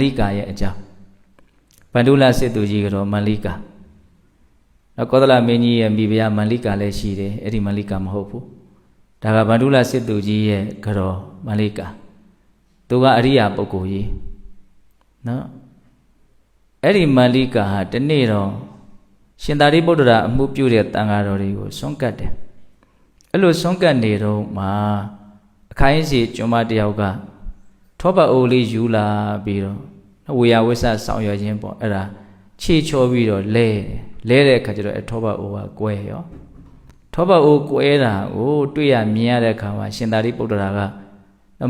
လိကာရဲ့အကြောင်းဗန္ဓုလစစ်သူကြီးကတော့မန္လိကာနောက်ကောသလမင်းကြီးရဲ့မိဖုရားမန္လိကာလည်းရှိတယ်အဲ့ဒီမန္လိကာမဟုတ်ဘူးဒါကဗန္ဓုလစစ်သူကြီးရဲ့ကတော့မန္လိကာသူကအရိယာပုဂ္ဂိုလ်ကြီးနော်အဲ့ဒီမန္လိကာဟာတနေ့တော့ရှင်သာရိပုတ္တရာအမှုပြုတဲ့တန်ဃာတော်တွေကိုဆွန့်ကတ်တယ်အဲ့လိုဆွန့်ကတ်နေတော့မှအခိုင်းစီကျွမ်းမတယောက်က ထောပတ်အိုးလေးယူလာပြီးတော့ဝေယဝိဆဆောင်ရွက်ခြင်းပေါ့အဲ့ဒါခြေချောပြီးတော့လဲတယ်လဲတဲ့အခါကျတော့အထောပတ်အိုးကကွဲရောထောပတ်အိုးကွဲတာကိုတွေ့ရမြင်ရတဲ့အခါမှာရှင်သာရိပုတ္တရာက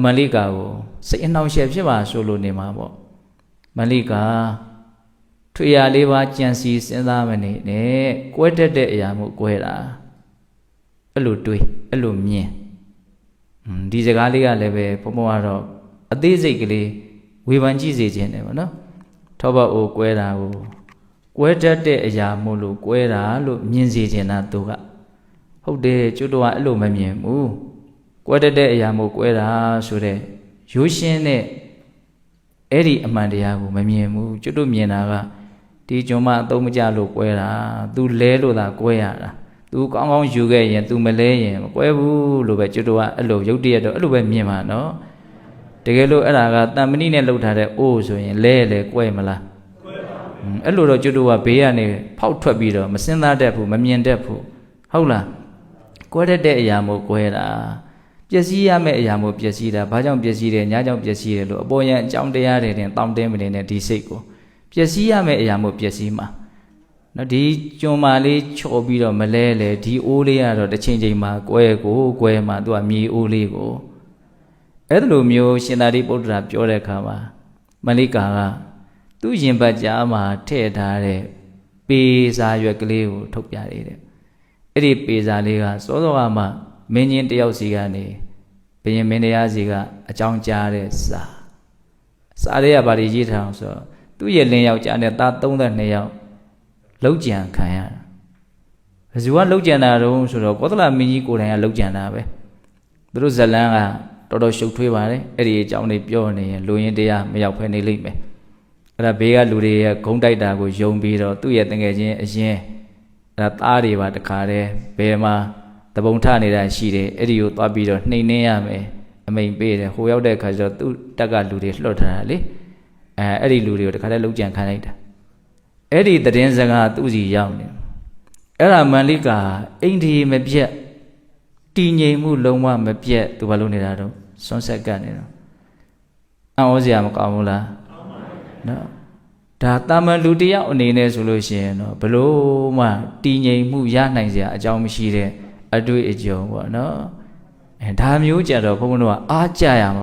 မန္လိကာကိုစိတ်အနှောင့်အယှက်ဖြစ်ပါဆိုလို့နေမှာပေါ့မန္လိကာထွေရလေးပါကြံစီစဉ်းစားမနေနဲ့ကွဲတတ်တဲ့အရာမှုကွဲတာအဲ့လိုတွေးအဲ့လိုမြင်ဒီစကားလေးကလည်းပဲဘုံဘုံကတော့ အသေးစိတ်ကလေးဝေဖန်ကြည့်စေခြင်းတယ်ဗောနော်ထောပတ်အိုကွဲတာကိုကွဲတတ်တဲ့အရာမို့လို့ကွဲတာလို့မြင်စေခြင်းတာသူကဟုတ်တယ်ကျွတ်တော့အဲ့လိုမမြင်ဘူးကွဲတတ်တဲ့အရာမို့ကွဲတာဆိုတဲ့ရိုးရှင်းတဲ့အဲ့ဒီအမှန်တရားကိုမမြင်ဘူးကျွတ်တို့မြင်တာကဒီကျွန်မအသုံးမကျလို့ကွဲတာ तू လဲလို့သာကွဲရတာ तू ကောင်းကောင်းယူခဲ့ရင် तू မလဲရင်မကွဲဘူးလို့ပဲကျွတ်တို့ကအဲ့လိုရုပ်တရက်တော့အဲ့လိုပဲမြင်ပါနော်တ ကယ်လို့အဲ့ဒါကတန်မဏိနဲ့လှုပ်ထားတဲ့အိုးဆိုရင်လဲလဲကွဲမလားကွဲပါဘူးအဲ့လိုတော့ကျွတ်တို့ကဘေးကနေဖောက်ထွက်ပြီးတော့မစင်သားတတ်ဘူးမမြင်တတ်ဘူးဟုတ်လားကွဲတတ်တဲ့အရာမို့ကွဲတာပျက်စီးရမယ့်အရာမို့ပျက်စီးတာဘာကြောင့်ပျက်စီးတယ်ညာကြောင့်ပျက်စီးတယ်လို့အပေါ်ယံအကြောင်းတရားတွေတင်တောင်းတင်းမနေတဲ့ဒီစိတ်ကိုပျက်စီးရမယ့်အရာမို့ပျက်စီးမှာနော်ဒီကျွံမာလေးချော်ပြီးတော့မလဲလေဒီအိုးလေးကတော့တစ်ချိန်ချိန်မှာကွဲကိုကွဲမှာသူကမြေအိုးလေးကို အဲ့လိုမျိုးရှင်သာရိပုတ္တရာပြောတဲ့အခါမှာမလိကာကသူ့ရင်ပတ်ကြားမှာထည့်ထားတဲ့ပေစာရွက်ကလေးကိုထုတ်ပြရတဲ့အဲ့ဒီပေစာလေးကစောစောကမှမင်းကြီးတယောက်စီကနေဘုရင်မင်းတရားစီကအကြောင်းကြားတဲ့စာစာတွေကဘာတွေရေးထားအောင်ဆိုတော့သူ့ရဲ့လင်းယောက်ျားနဲ့သား32ယောက်လောက်ကြံခံရတာဘယ်သူကလောက်ကြံတာတုံးဆိုတော့ကောသလမင်းကြီးကိုယ်တိုင်ကလောက်ကြံတာပဲသူတို့ဇလန်းက တော်တော်ရှုပ်ထွေးပါတယ်အဲ့ဒီအကြောင်းတွေပြောနေရင်လူရင်းတရားမရောက်ဖဲနေလိမ့်မယ်အဲ့ဒါဘေးကလူတွေရဲ့ဂုံးတိုက်တာကိုယုံပြီးတော့သူ့ရဲ့တငယ်ချင်းအရင်အဲ့ဒါသားတွေပါတခါတည်းဘယ်မှာတပုံထနေတာရှိတယ်အဲ့ဒီကိုသွားပြီးတော့နှိမ်နှင်းရမယ်အမိန်ပေးတယ်ဟိုရောက်တဲ့အခါကျတော့သူ့တက်ကလူတွေလွှတ်ထားတာလေအဲအဲ့ဒီလူတွေကိုတခါတည်းလုံးကြံခံလိုက်တာအဲ့ဒီသတင်းစကားသူ့စီရောက်နေအဲ့ဒါမန္လိကာအိန္ဒိမပြတ်တည်ငြိမ်မှုလုံးဝမပြတ်သူဘာလို့နေတာတော့ ဆွန့်ဆက်ကပ်နေတော့အံ့ဩစရာမကောင်းဘူးလားကောင်းပါဘူးနော်ဒါတာမန်လူတယောက်အနေနဲ့ဆိုလို့ရှိရင်တော့ဘလို့မှတည်ငြိမ်မှုရနိုင်စရာအကြောင်းမရှိတဲ့အတွေ့အကြုံပေါ့နော်အဲဒါမျိုးကြတော့ဘုန်းဘုန်းတို့ကအားကြရမှာ